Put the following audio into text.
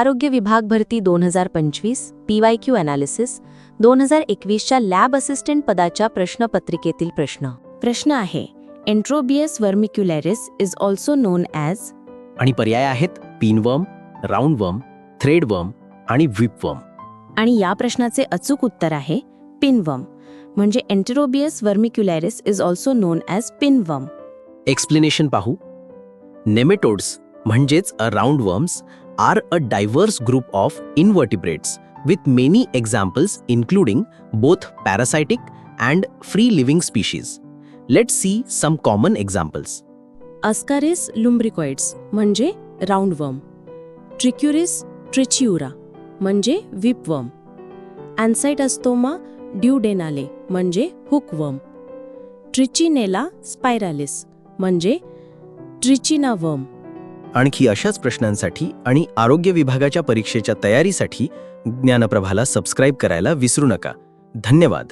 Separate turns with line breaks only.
आरोग्य विभाग भरती दोन हजार पंचवीस पी वाय क्यू अनालिसिस दोन हजार एकवीसच्या लॅब असिस्टंट पदाच्या प्रश्नपत्रिकेतील प्रश्न. प्रश्न आहे enterobius vermicularis is also known as
आणि पर्याय आहेत पिनवर्म राऊंडवर्म थ्रेडवर्म आणि विपवर्म
आणि या प्रश्नाचे अचूक उत्तर आहे पिनवम म्हणजे enterobius vermicularis is also known as pinworm
explanation पाहू. नेमेटोड्स म्हणजेच अ राऊंडवर्म्स are a diverse group of invertebrates with many examples including both parasitic and free living species let see some common examples
ascaris lumbricoides म्हणजे राऊंडवर्म ट्रिक्युरिस ट्रिचियुरा म्हणजे विपवर्म अॅन्साइटस्टोमा ड्युडेनाले म्हणजे hookworm ट्रिचिनेला स्पायरालिस म्हणजे ट्रिचिनावर्म
आणखी अशाच प्रश्नांसाठी आणि आरोग्य विभागाच्या परीक्षेच्या तयारीसाठी ज्ञानप्रभाला सबस्क्राईब करायला विसरू नका. धन्यवाद.